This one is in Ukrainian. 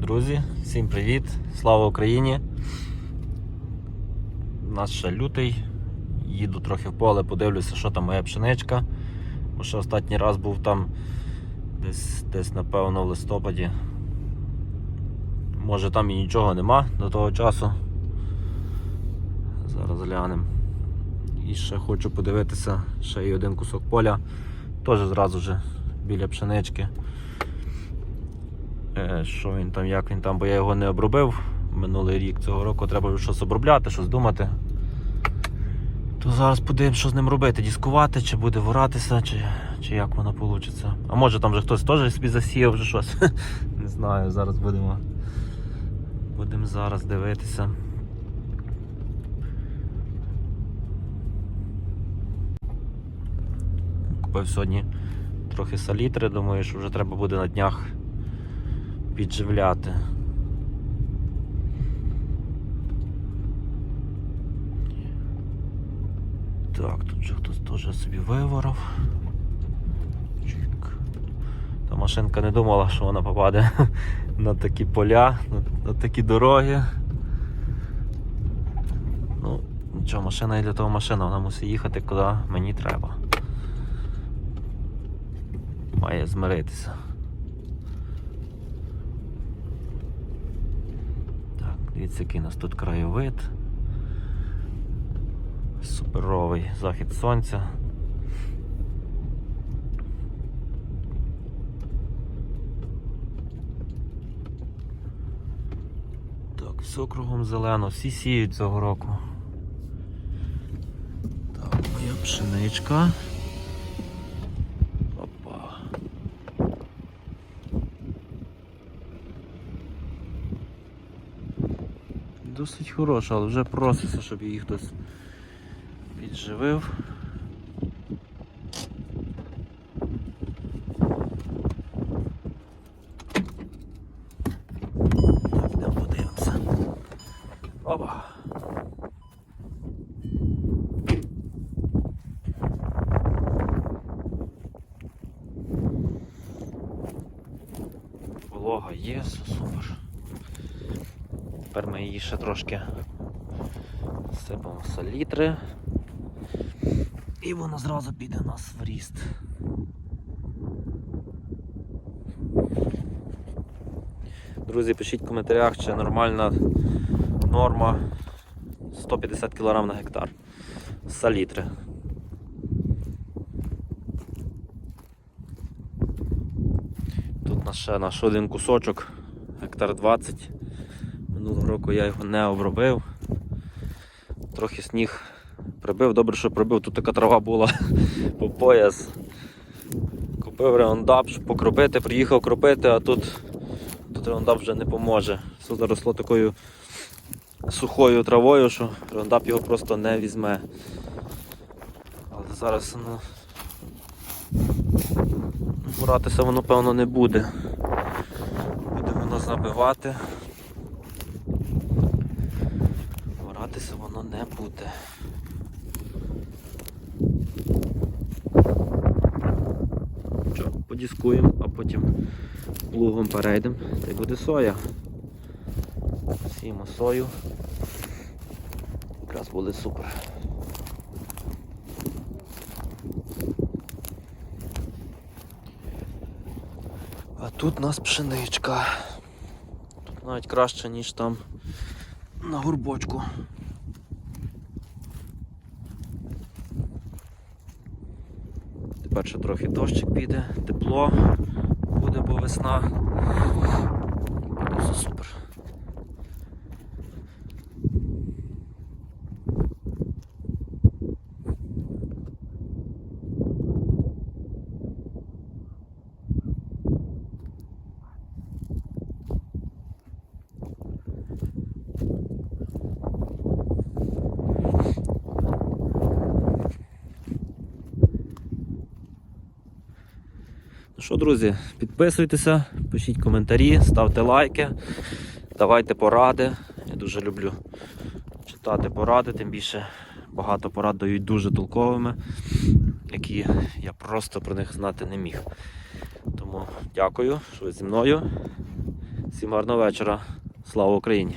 Друзі, всім привіт! Слава Україні! У нас ще лютий. Їду трохи в поле, подивлюся, що там моя пшеничка. Бо ще останній раз був там десь, десь напевно, в листопаді. Може там і нічого нема до того часу. Зараз глянемо. І ще хочу подивитися ще й один кусок поля. Теж зразу же біля пшенички. Е, Що він там, як він там, бо я його не обробив минулий рік цього року треба щось обробляти, щось думати. То зараз подивимось, що з ним робити. Дискувати, чи буде воратися, чи, чи як воно вийде. А може там вже хтось теж собі засіяв вже щось. Не знаю, зараз будемо. Будемо зараз дивитися. Купив сьогодні трохи салітри, думаю, що вже треба буде на днях підживляти. Так, тут же хтось теж собі виворов. Чик. Та машинка не думала, що вона попаде на такі поля, на, на такі дороги. Ну, нічого, машина і для того машина, вона мусить їхати куди мені треба. Має змиритися. Так, дивіться, який у нас тут краєвид. Суперовий захід сонця. Так, все кругом зелено, всі сіють цього року. Так, моя пшеничка. Опа. Досить хороша, але вже проситься, щоб її хтось підживив. Опа. Волога є, супер. Тепер ми її ще трошки сипемо салітри. І вона зразу піде у нас в ріст. Друзі, пишіть в коментарях, чи нормальна норма 150 кг на гектар. Салітри. Тут наш ще наш один кусочок, гектар 20. Минулого року я його не обробив. Трохи сніг прибив, добре, що прибив, тут така трава була по пояс. Купив реондап, щоб покропити, приїхав кропити, а тут, тут реондап вже не поможе. Все заросло такою сухою травою, що реондап його просто не візьме. Але зараз ну, боратися воно певно не буде. Буде воно забивати. Боратися воно не буде. Що, подіскуємо, а потім плугом перейдемо. Та й буде соя. Сіємо сою. Якраз буде супер. А тут у нас пшеничка. Тут навіть краще, ніж там на горбочку. Тепер ще трохи дощик піде, тепло буде, бо весна. Буде все супер. Що, друзі, підписуйтеся, пишіть коментарі, ставте лайки, давайте поради. Я дуже люблю читати поради, тим більше багато порад дають дуже толковими, які я просто про них знати не міг. Тому дякую, що ви зі мною. Всім гарного вечора. Слава Україні!